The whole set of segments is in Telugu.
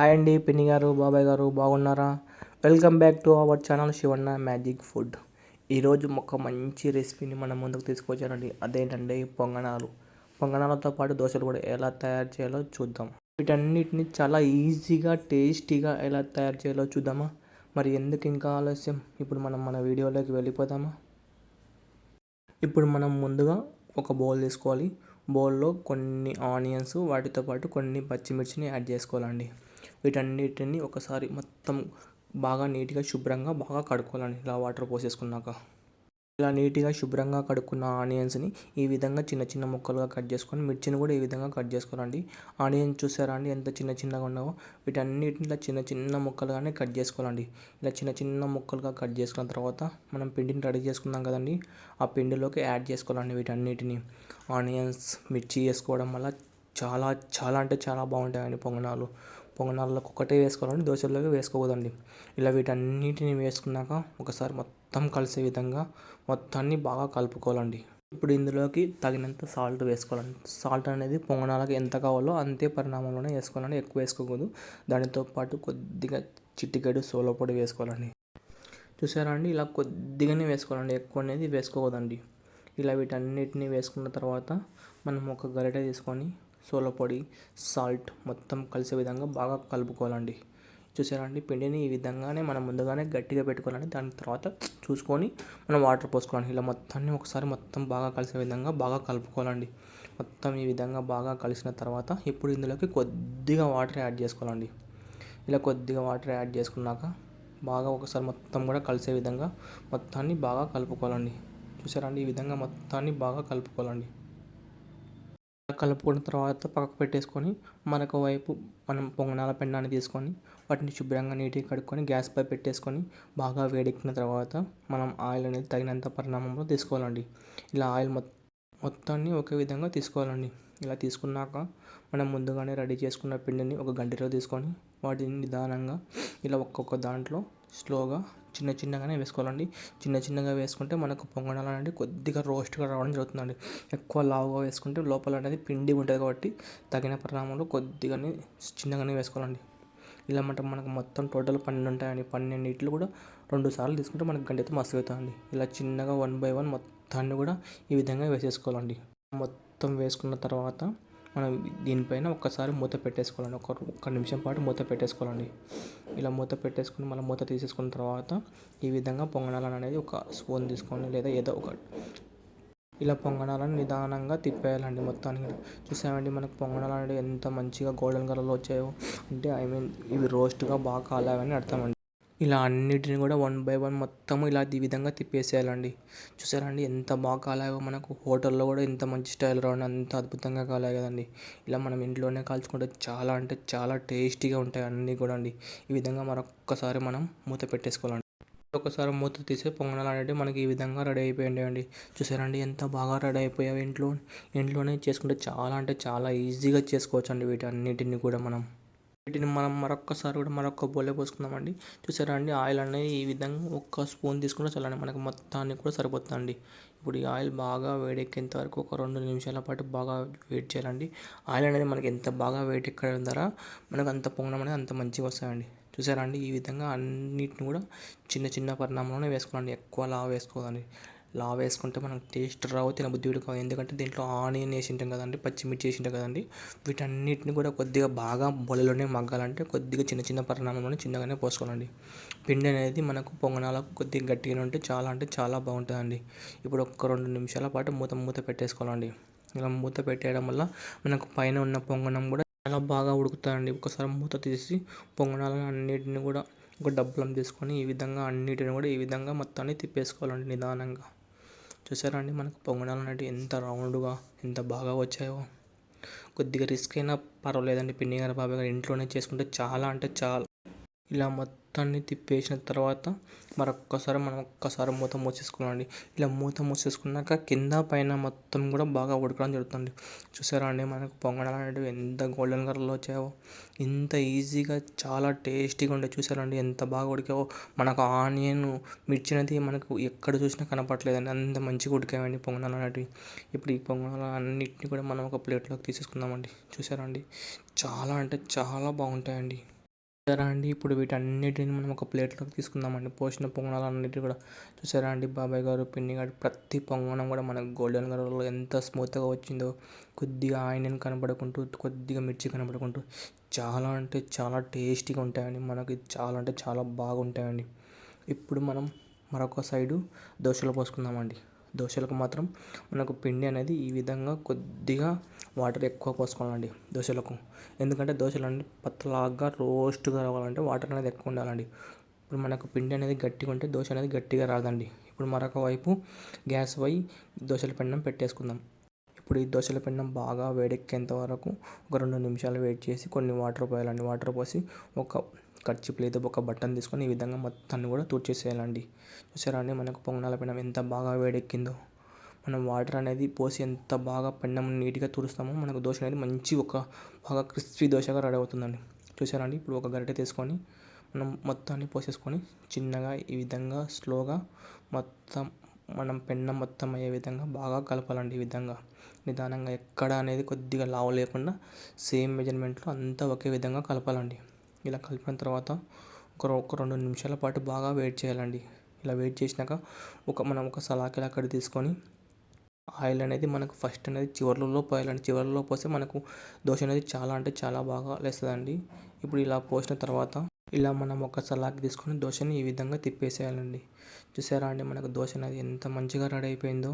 హాయ్ అండి పిన్ని గారు బాబాయ్ గారు బాగున్నారా? Welcome back to our channel Shivanna magic food ఈరోజు ఒక మంచి రెసిపీని మనం ముందుకు తీసుకొచ్చానండి అదేంటంటే పొంగనాలు పొంగనాలతో పాటు దోశలు కూడా ఎలా తయారు చేయాలో చూద్దాం. వీటన్నిటిని చాలా ఈజీగా టేస్టీగా ఎలా తయారు చేయాలో చూద్దామా? మరి ఎందుకు ఇంకా ఆలస్యం? ఇప్పుడు మనం మన వీడియోలోకి వెళ్ళిపోదామా? ఇప్పుడు మనం ముందుగా ఒక బౌల్ తీసుకోవాలి. బౌల్లో కొన్ని ఆనియన్స్ వాటితో పాటు కొన్ని పచ్చిమిర్చిని యాడ్ చేసుకోవాలండి. వీటన్నిటిని ఒకసారి మొత్తం బాగా నీట్గా శుభ్రంగా బాగా కడుక్కోవాలండి. ఇలా వాటర్ పోసేసుకున్నాక. ఇలా నీట్గా శుభ్రంగా కడుక్కున్న ఆనియన్స్ని ఈ విధంగా చిన్న చిన్న ముక్కలుగా కట్ చేసుకొని మిర్చిని కూడా ఈ విధంగా కట్ చేసుకోవాలండి. ఆనియన్స్ చూసారా అండి? ఎంత చిన్న చిన్నగా ఉన్నావో? వీటన్నిటిని ఇలా చిన్న చిన్న ముక్కలుగానే కట్ చేసుకోవాలండి. ఇలా చిన్న చిన్న ముక్కలుగా కట్ చేసుకున్న తర్వాత మనం పిండిని రెడీ చేసుకున్నాం కదండి. ఆ పిండిలోకి యాడ్ చేసుకోవాలండి వీటన్నిటిని. ఆనియన్స్ మిర్చి వేసుకోవడం వల్ల చాలా చాలా అంటే చాలా బాగుంటాయండి పొంగనాలు. పొంగనాలకు ఒకటే వేసుకోవాలండి దోశల్లోకి వేసుకోవద్దండి ఇలా వీటన్నిటిని వేసుకున్నాక ఒకసారి మొత్తం కలిసే విధంగా మొత్తాన్ని బాగా కలుపుకోవాలండి. ఇప్పుడు ఇందులోకి తగినంత సాల్ట్ వేసుకోవాలండి. సాల్ట్ అనేది పొంగనాలకు ఎంత కావాలో అంతే పరిణామంలోనే వేసుకోవాలండి ఎక్కువ వేసుకోకూడదు. దానితో పాటు కొద్దిగా చిట్టిగడ్డు సోలో పొడి వేసుకోవాలండి. చూసారా అండి? ఇలా కొద్దిగానే వేసుకోవాలండి ఎక్కువ అనేది వేసుకోకూడదండి. ఇలా వీటన్నిటిని వేసుకున్న తర్వాత మనం ఒక గరిటె తీసుకొని సోలపొడి సాల్ట్ మొత్తం కలిసే విధంగా బాగా కలుపుకోవాలండి. చూసారా అండి పిండిని ఈ విధంగానే మనం ముందుగానే గట్టిగా పెట్టుకోవాలండి. దాని తర్వాత చూసుకొని మనం వాటర్ పోసుకోవాలండి. ఇలా మొత్తాన్ని ఒకసారి మొత్తం బాగా కలిసే విధంగా బాగా కలుపుకోవాలండి. మొత్తం ఈ విధంగా బాగా కలిసిన తర్వాత ఇప్పుడు ఇందులోకి కొద్దిగా వాటర్ యాడ్ చేసుకోవాలండి. ఇలా కొద్దిగా వాటర్ యాడ్ చేసుకున్నాక బాగా ఒకసారి మొత్తం కూడా కలిసే విధంగా మొత్తాన్ని బాగా కలుపుకోవాలండి. చూసారా అండి ఈ విధంగా మొత్తాన్ని బాగా కలుపుకోవాలండి. కలుపుకున్న తర్వాత పక్కకు పెట్టేసుకొని మనకు వైపు మనం పొంగనాల పెండాన్ని తీసుకొని వాటిని శుభ్రంగా నీట్గా కడుక్కొని గ్యాస్ పై పెట్టేసుకొని బాగా వేడెక్కిన తర్వాత మనం ఆయిల్ అనేది తగినంత పరిణామంలో తీసుకోవాలండి. ఇలా ఆయిల్ మొత్తాన్ని ఒకే విధంగా తీసుకోవాలండి. ఇలా తీసుకున్నాక మనం ముందుగానే రెడీ చేసుకున్న పిండిని ఒక గంటలో తీసుకొని వాటిని నిదానంగా ఇలా ఒక్కొక్క దాంట్లో స్లోగా చిన్న చిన్నగానే వేసుకోవాలండి. చిన్న చిన్నగా వేసుకుంటే మనకు పొంగనాలు అనేది కొద్దిగా రోస్ట్గా రావడం జరుగుతుందండి. ఎక్కువ లావుగా వేసుకుంటే లోపల అనేది పిండి ఉంటుంది కాబట్టి తగిన పరిణామంలో కొద్దిగానే చిన్నగానే వేసుకోవాలండి. ఇలా మనం మనకు మొత్తం టోటల్ పన్నెండు ఉంటాయండి. పన్నెండు ఇట్లు కూడా రెండు సార్లు తీసుకుంటే మనకు గంటతో మస్తు అవుతుందండి. ఇలా చిన్నగా వన్ బై వన్ మొత్తాన్ని కూడా ఈ విధంగా వేసేసుకోవాలండి. మొత్తం వేసుకున్న తర్వాత మనం దీనిపైన ఒక్కసారి మూత పెట్టేసుకోవాలండి. ఒక ఒక్క నిమిషం పాటు మూత పెట్టేసుకోవాలండి. ఇలా మూత పెట్టేసుకుని మళ్ళీ మూత తీసేసుకున్న తర్వాత ఈ విధంగా పొంగనాలను అనేది ఒక స్పూన్ తీసుకొని లేదా ఏదో ఒక ఇలా పొంగనాలను నిదానంగా తిప్పేయాలండి మొత్తానికి. చూసామండి మనకు పొంగనాలు అనేది ఎంత మంచిగా గోల్డెన్ కలర్లో వచ్చాయో. అంటే ఐ మీన్ ఇవి రోస్ట్గా బాగా కాలేవని అర్థమండి. ఇలా అన్నిటిని కూడా వన్ బై వన్ మొత్తం ఇలా ఈ విధంగా తిప్పేసేయాలండి. చూసారండి ఎంత బాగా కాలాయో మనకు హోటల్లో కూడా ఇంత మంచి స్టైల్ రావడం అంత అద్భుతంగా కాలాయి కదండి. ఇలా మనం ఇంట్లోనే కాల్చుకుంటే చాలా అంటే చాలా టేస్టీగా ఉంటాయి అన్నీ కూడా అండి. ఈ విధంగా మరొక్కసారి మనం మూత పెట్టేసుకోవాలండి. ఒకసారి మూత తీసే పొంగనాలు అనేవి మనకి ఈ విధంగా రెడీ అయిపోయింది అండి చూసారండి ఎంత బాగా రెడీ అయిపోయావు ఇంట్లో ఇంట్లోనే చేసుకుంటే చాలా అంటే చాలా ఈజీగా చేసుకోవచ్చు అండి వీటన్నిటిని కూడా మనం. వీటిని మనం మరొక్కసారి కూడా మరొక బోలే పోసుకుందామండి. చూసారా అండి? ఆయిల్ అనేది ఈ విధంగా ఒక్క స్పూన్ తీసుకుంటే చాలండి. మనకు మొత్తానికి కూడా సరిపోతుందండి. ఇప్పుడు ఈ ఆయిల్ బాగా వేడెక్కేంత వరకు ఒక రెండు నిమిషాల పాటు బాగా వెయిట్ చేయాలండి. ఆయిల్ అనేది మనకి ఎంత బాగా వేడెక్కడం ద్వారా మనకు అంత పొంగడం అనేది అంత మంచిగా వస్తాయండి చూసారా అండి? ఈ విధంగా అన్నిటిని కూడా చిన్న చిన్న పరిణామంలోనే వేసుకోవాలండి. ఎక్కువ లావు వేసుకోవాలండి లావ్ వేసుకుంటే మనకు టేస్ట్ రావు తినబుద్ధి కూడా కాదు ఎందుకంటే దీంట్లో ఆనియన్ వేసి ఉంటాం కదండి పచ్చిమిర్చి వేసి ఉంటాం కదండి. వీటన్నిటిని కూడా కొద్దిగా బాగా బొలలోనే మగ్గాలంటే కొద్దిగా చిన్న చిన్న పరిణామంలోనే చిన్నగానే పోసుకోవాలండి. పిండి అనేది మనకు పొంగనాలకు కొద్దిగా గట్టిగా ఉంటే చాలా అంటే చాలా బాగుంటుందండి. ఇప్పుడు ఒక రెండు నిమిషాల పాటు మూత మూత పెట్టేసుకోవాలండి. ఇలా మూత పెట్టేయడం వల్ల మనకు పైన ఉన్న పొంగనం కూడా చాలా బాగా ఉడుకుతాయండి ఒకసారి మూత తీసి పొంగనాలను అన్నిటిని కూడా ఒక డబ్బులం తీసుకొని ఈ విధంగా అన్నిటిని కూడా ఈ విధంగా మొత్తాన్ని తిప్పేసుకోవాలండి నిదానంగా. చూసారా అండి మనకు పొంగనాలు అనేవి ఎంత రౌండ్గా ఎంత బాగా వచ్చాయో. కొద్దిగా రిస్క్ అయినా పర్వాలేదండి. పిన్ని గారు బాబాయ్ గారు ఇంట్లోనే చేసుకుంటే చాలా అంటే చాలా. ఇలా మొత్తాన్ని తిప్పేసిన తర్వాత మరొక్కసారి మనం ఒక్కసారి మూత మూసేసుకోవాలండి ఇలా మూత మూసేసుకున్నాక కింద పైన మొత్తం కూడా బాగా ఉడకడం జరుగుతుంది. చూసారా అండి? మనకు పొంగడాలు అనేవి ఎంత గోల్డెన్ కలర్లో వచ్చాయో ఇంత ఈజీగా చాలా టేస్టీగా ఉండే చూసారండి ఎంత బాగా ఉడికావో మనకు ఆనియన్ మిర్చి అనేది మనకు ఎక్కడ చూసినా కనపడలేదండి అంత మంచిగా ఉడికాయండి పొంగనాలు అనేటివి. ఇప్పుడు ఈ పొంగనాలు అన్నిటిని కూడా మనం ఒక ప్లేట్లోకి తీసేసుకుందామండి. చూసారా అండి? చాలా అంటే చాలా బాగుంటాయండి. చూసారా అండి? ఇప్పుడు వీటన్నిటిని మనం ఒక ప్లేట్లోకి తీసుకుందామండి. పోసిన పొంగనాలన్నిటి కూడా చూసారా అండి? బాబాయ్ గారు పిన్ని గారు ప్రతి పొంగనం కూడా మనకు గోల్డెన్ కలర్లో ఎంత స్మూత్గా వచ్చిందో కొద్దిగా ఆయిన్ కనబడుకుంటూ కొద్దిగా మిర్చి కనబడుకుంటూ చాలా అంటే చాలా టేస్టీగా ఉంటాయండి. మనకి చాలా అంటే చాలా బాగుంటాయండి. ఇప్పుడు మనం మరొక సైడు దోశలు పోసుకుందామండి. దోశలకు మాత్రం మనకు పిండి అనేది ఈ విధంగా కొద్దిగా వాటర్ ఎక్కువ పోసుకోవాలండి దోశలకు. ఎందుకంటే దోశలు అనేది పత్తలాగా రోస్ట్గా రావాలంటే వాటర్ అనేది ఎక్కువ ఉండాలండి. ఇప్పుడు మనకు పిండి అనేది గట్టిగా ఉంటే దోశ అనేది గట్టిగా రాదండి. ఇప్పుడు మరొక వైపు గ్యాస్ పై దోశల పిండం పెట్టేసుకుందాం. ఇప్పుడు ఈ దోశల పెన్నం బాగా వేడెక్కేంత వరకు ఒక రెండు నిమిషాలు వెయిట్ చేసి కొన్ని వాటర్ పోయాలండి వాటర్ పోసి ఒక కర్చీప్ లేదా ఒక బట్టన్ తీసుకొని ఈ విధంగా మొత్తాన్ని కూడా తుడిచేసేయాలండి. చూసారా అండి మనకు పొంగనాల పెన్నం ఎంత బాగా వేడెక్కిందో. మనం వాటర్ అనేది పోసి ఎంత బాగా పెన్నం నీట్గా తుడుస్తామో మనకు దోశ అనేది మంచి ఒక బాగా క్రిస్పీ దోశగా రెడీ అవుతుందండి. చూసారా అండి ఇప్పుడు ఒక గరిటె తీసుకొని మనం మొత్తాన్ని పోసేసుకొని చిన్నగా ఈ విధంగా స్లోగా మొత్తం మనం పెన్నం మొత్తం అయ్యే విధంగా బాగా కలపాలండి ఈ విధంగా. నిదానంగా ఎక్కడ అనేది కొద్దిగా లావు లేకుండా సేమ్ మెజర్మెంట్లో అంతా ఒకే విధంగా కలపాలండి. ఇలా కలిపిన తర్వాత ఒక ఒక రెండు నిమిషాల పాటు బాగా వెయిట్ చేయాలండి. ఇలా వెయిట్ చేసినాక ఒక మనం ఒక సలాకిలా అక్కడ తీసుకొని ఆయిల్ అనేది మనకు ఫస్ట్ అనేది చివర్లలో పోయాలండి. చివర్లలో పోస్తే మనకు దోశ అనేది చాలా అంటే చాలా బాగా లేస్తుందండి. ఇప్పుడు ఇలా పోసిన తర్వాత ఇలా మనం ఒక సలాకి తీసుకొని దోశని ఈ విధంగా తిప్పేసేయాలండి. చూసారా అండి మనకు దోశ అనేది ఎంత మంచిగా రెడీ అయిపోయిందో.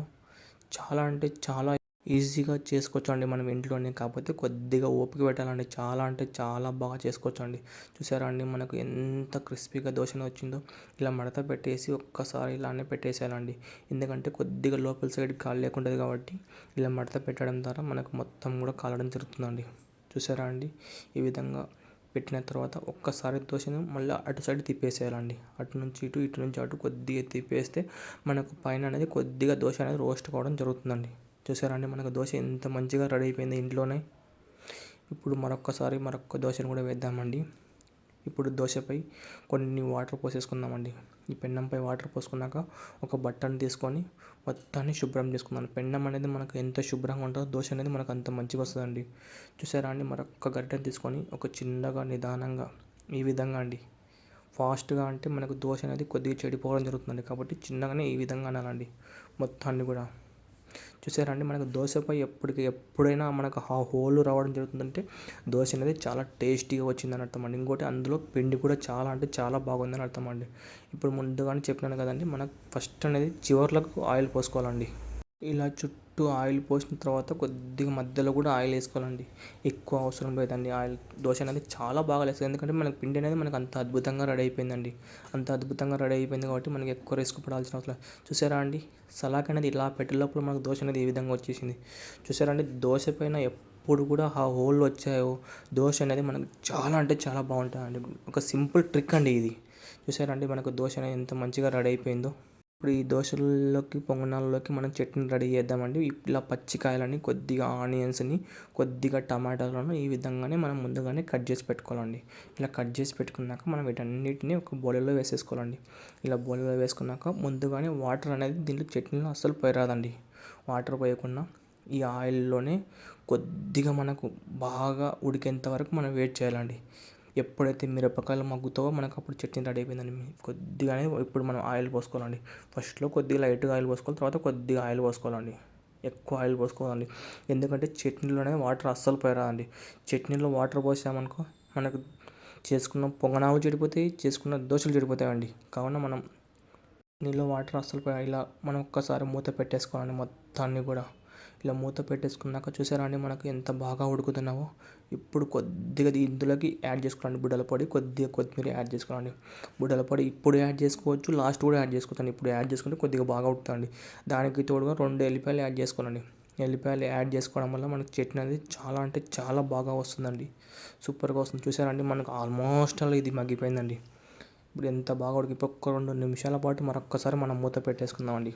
చాలా అంటే చాలా ఈజీగా చేసుకోవచ్చు అండి మనం ఇంట్లోనే. కాకపోతే కొద్దిగా ఓపిక పెట్టాలండి. చాలా అంటే చాలా బాగా చేసుకోవచ్చు అండి చూసారా అండి మనకు ఎంత క్రిస్పీగా దోశ వచ్చిందో. ఇలా మడత పెట్టేసి ఒక్కసారి ఇలానే పెట్టేసేయాలండి. ఎందుకంటే కొద్దిగా లోపల సైడ్ కాలు లేకుంటుంది కాబట్టి ఇలా మడత పెట్టడం ద్వారా మనకు మొత్తం కూడా కాలడం జరుగుతుందండి. చూసారా అండి ఈ విధంగా పెట్టిన తర్వాత ఒక్కసారి దోశను మళ్ళీ అటు సైడ్ తిప్పేసేయాలండి. అటు నుంచి ఇటు ఇటు నుంచి అటు కొద్దిగా తిప్పేస్తే మనకు పైన అనేది కొద్దిగా దోశ అనేది రోస్ట్ కావడం జరుగుతుందండి. చూసారండి మనకు దోశ ఎంత మంచిగా రెడీ అయిపోయింది ఇంట్లోనే. ఇప్పుడు మరొక్కసారి మరొక దోశను కూడా వేద్దామండి. ఇప్పుడు దోశపై కొన్ని వాటర్ పోసేసుకుందామండి. ఈ పెన్నంపై వాటర్ పోసుకున్నాక ఒక బట్టను తీసుకొని మొత్తాన్ని శుభ్రం చేసుకుందాం. పెన్నం అనేది మనకు ఎంత శుభ్రంగా ఉంటుందో దోశ అనేది మనకు అంత మంచిగా వస్తుందండి. చూసారా అండి? మరొక గడ్డను తీసుకొని ఒక చిన్నగా నిదానంగా ఈ విధంగా అండి. ఫాస్ట్గా అంటే మనకు దోశ అనేది కొద్దిగా చెడిపోవడం జరుగుతుందండి. కాబట్టి చిన్నగానే ఈ విధంగా అనాలండి. మొత్తాన్ని కూడా చూసారండి మనకు దోశపై ఎప్పటికి ఎప్పుడైనా మనకు ఆ హోల్ రావడం జరుగుతుందంటే దోశ అనేది చాలా టేస్టీగా వచ్చిందని అర్థం అండి ఇంకోటి అందులో పిండి కూడా చాలా అంటే చాలా బాగుందని అర్థం అండి ఇప్పుడు ముందుగానే చెప్పినాను కదండి మనకు ఫస్ట్ అనేది చివర్లకు ఆయిల్ పోసుకోవాలండి. ఇలా చుట్టూ ఆయిల్ పోసిన తర్వాత కొద్దిగా మధ్యలో కూడా ఆయిల్ వేసుకోవాలండి. ఎక్కువ అవసరం లేదండి. ఆయిల్ దోశ అనేది చాలా బాగా లేస్తుంది ఎందుకంటే మనకి పిండి అనేది మనకు అంత అద్భుతంగా రెడీ అయిపోయిందండి. అంత అద్భుతంగా రెడీ అయిపోయింది కాబట్టి మనకి ఎక్కువ రిస్క్ పడాల్సిన అవసరం చూసారా అండి? సలాక్ అనేది ఇలా పెట్టేటప్పుడు మనకు దోశ అనేది ఈ విధంగా వచ్చేసింది? చూసారా అండి? దోశ పైన ఎప్పుడు కూడా ఆ హోల్ వచ్చాయో దోశ అనేది మనకు చాలా అంటే చాలా బాగుంటుందండి ఒక సింపుల్ ట్రిక్ అండి ఇది. చూసారండి మనకు దోశ అనేది ఎంత మంచిగా రెడీ అయిపోయిందో. ఇప్పుడు ఈ దోశల్లోకి పొంగనాల్లోకి మనం చట్నీ రెడీ చేద్దామండి. ఇలా పచ్చికాయలని కొద్దిగా ఆనియన్స్ని కొద్దిగా టమాటాలను ఈ విధంగానే మనం ముందుగానే కట్ చేసి పెట్టుకోవాలండి. ఇలా కట్ చేసి పెట్టుకున్నాక మనం వీటన్నిటిని ఒక బౌల్లో వేసేసుకోవాలండి. ఇలా బౌల్లో వేసుకున్నాక ముందుగానే వాటర్ అనేది దీంట్లో చట్నీలో అస్సలు పోయరాదండి. వాటర్ పోయకుండా ఈ ఆయిల్లోనే కొద్దిగా మనకు బాగా ఉడికేంత వరకు మనం వెయిట్ చేయాలండి. ఎప్పుడైతే మిరపకాయలు మగ్గుతావో మనకు అప్పుడు చట్నీ రెడీ అయిపోయిందండి. కొద్దిగానే ఇప్పుడు మనం ఆయిల్ పోసుకోవాలండి. ఫస్ట్లో కొద్దిగా లైట్గా ఆయిల్ పోసుకోవాలి తర్వాత కొద్దిగా ఆయిల్ పోసుకోవాలండి. ఎక్కువ ఆయిల్ పోసుకోవాలండి. ఎందుకంటే చట్నీలోనే వాటర్ అస్సలు పోయరాదండి. చట్నీలో వాటర్ పోసామనుకో మనకు చేసుకున్న పొంగనాలు చెడిపోతాయి చేసుకున్న దోశలు చెడిపోతాయండి. కావున మనం నీళ్ళు వాటర్ అస్సలు ఇలా మనం ఒక్కసారి మూత పెట్టేసుకోవాలండి మొత్తాన్ని కూడా. ఇలా మూత పెట్టేసుకున్నాక చూసారా అండి మనకు ఎంత బాగా ఉడుకుతున్నావో? ఇప్పుడు కొద్దిగా ఇందులోకి యాడ్ చేసుకోండి బుడ్డల పొడి కొద్దిగా కొత్తిమీర యాడ్ చేసుకోండి బుడ్డల పొడి ఇప్పుడు యాడ్ చేసుకోవచ్చు లాస్ట్ కూడా యాడ్ చేసుకోవచ్చు ఇప్పుడు యాడ్ చేసుకుంటే కొద్దిగా బాగా ఉడుకుతుంది దానికి తోడుగా రెండు ఎల్లిపాయలు యాడ్ చేసుకోనండి ఎల్లిపాయలు యాడ్ చేసుకోవడం వల్ల మనకు చట్నీ అనేది చాలా అంటే చాలా బాగా వస్తుందండి. సూపర్గా వస్తుంది. చూసారండి మనకు ఆల్మోస్ట్ అలా ఇది మగ్గిపోయిందండి. ఇప్పుడు ఎంత బాగా ఉడికి ఒక్క రెండు నిమిషాల పాటు మరొక్కసారి మనం మూత పెట్టేసుకుందామండి.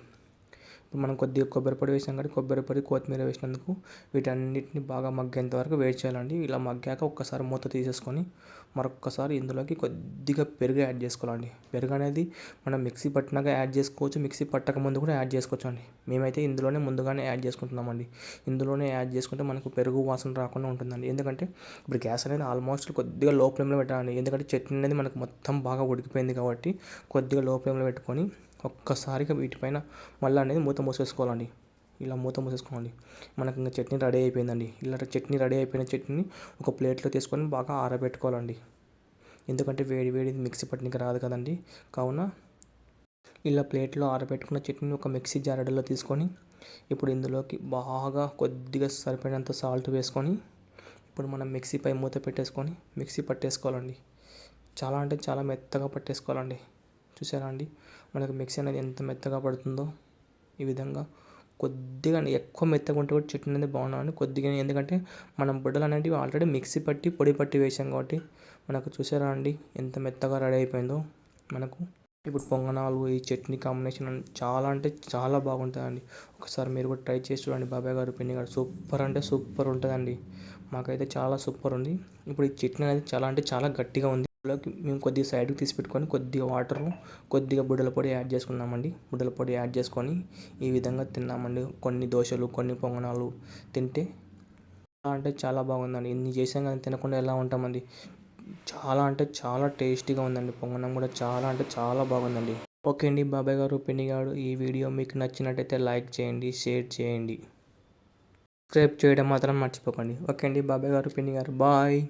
మనం కొద్దిగా కొబ్బరి పొడి వేసాం కాబట్టి కొబ్బరి పొడి కొత్తిమీర వేసినందుకు వీటన్నిటిని బాగా మగ్గేంత వరకు వెయిట్ చేయాలండి. ఇలా మగ్గాక ఒక్కసారి మూత తీసేసుకొని మరొక్కసారి ఇందులోకి కొద్దిగా పెరుగు యాడ్ చేసుకోవాలండి. పెరుగు అనేది మనం మిక్సీ పట్టినాక యాడ్ చేసుకోవచ్చు మిక్సీ పట్టక ముందు కూడా యాడ్ చేసుకోవచ్చు అండి మేమైతే ఇందులోనే ముందుగానే యాడ్ చేసుకుంటున్నామండి. ఇందులోనే యాడ్ చేసుకుంటే మనకు పెరుగు వాసన రాకుండా ఉంటుందండి. ఎందుకంటే ఇప్పుడు గ్యాస్ అనేది ఆల్మోస్ట్ కొద్దిగా లో ఫ్లేమ్లో పెట్టాలండి. ఎందుకంటే చట్నీ అనేది మనకు మొత్తం బాగా ఉడికిపోయింది కాబట్టి కొద్దిగా లో ఫ్లేమ్లో పెట్టుకొని ఒక్కసారిగా వీటిపైన మళ్ళీ అనేది మూత మూసేసుకోవాలండి. ఇలా మూత మూసేసుకోండి మనకి ఇంకా చట్నీ రెడీ అయిపోయిందండి. ఇలా చట్నీ రెడీ అయిపోయిన చట్నీని ఒక ప్లేట్లో తీసుకొని బాగా ఆరబెట్టుకోవాలండి. ఎందుకంటే వేడి వేడి మిక్సీ పట్టడానికి రాదు కదండి. కావున ఇలా ప్లేట్లో ఆరబెట్టుకున్న చట్నీని ఒక మిక్సీ జారడలో తీసుకొని ఇప్పుడు ఇందులోకి బాగా కొద్దిగా సరిపడినంత సాల్ట్ వేసుకొని ఇప్పుడు మనం మిక్సీపై మూత పెట్టేసుకొని మిక్సీ పట్టేసుకోవాలండి. చాలా అంటే చాలా మెత్తగా పట్టేసుకోవాలండి. చూసారా అండి? మనకు మిక్సీ అనేది ఎంత మెత్తగా పడుతుందో ఈ విధంగా. కొద్దిగా ఎక్కువ మెత్తగా ఉంటే కూడా చట్నీ అనేది బాగుండాలి కొద్దిగా ఎందుకంటే మనం బుడ్డలు అనేటివి ఆల్రెడీ మిక్సీ పట్టి పొడి పట్టి వేసాం కాబట్టి మనకు చూసారా అండి? ఎంత మెత్తగా రెడీ అయిపోయిందో మనకు. ఇప్పుడు పొంగనాలు ఈ చట్నీ కాంబినేషన్ చాలా అంటే చాలా బాగుంటుందండి. ఒకసారి మీరు కూడా ట్రై చేసి చూడండి బాబాయ్ గారు పిన్ని గారు. సూపర్ అంటే సూపర్ ఉంటుందండి. మాకైతే చాలా సూపర్ ఉంది. ఇప్పుడు ఈ చట్నీ అనేది చాలా అంటే చాలా గట్టిగా ఉంది. లోకి మేము కొద్దిగా సైడ్కి తీసి పెట్టుకొని కొద్దిగా వాటర్ కొద్దిగా బుడ్డల పొడి యాడ్ చేసుకున్నామండి బుడ్డల పొడి యాడ్ చేసుకొని ఈ విధంగా తిన్నామండి కొన్ని దోశలు కొన్ని పొంగనాలు తింటే చాలా అంటే చాలా బాగుందండి. ఇన్ని చేసాం కానీ తినకుండా ఎలా ఉంటామండి? చాలా అంటే చాలా టేస్టీగా ఉందండి. పొంగనం కూడా చాలా అంటే చాలా బాగుందండి. ఓకే అండి. బాబాయ్ గారు పిన్ని గారు ఈ వీడియో మీకు నచ్చినట్టయితే లైక్ చేయండి షేర్ చేయండి. సబ్స్క్రైబ్ చేయడం మాత్రం మర్చిపోకండి. ఓకే అండి. బాబాయ్ గారు పిన్ని గారు బాయ్.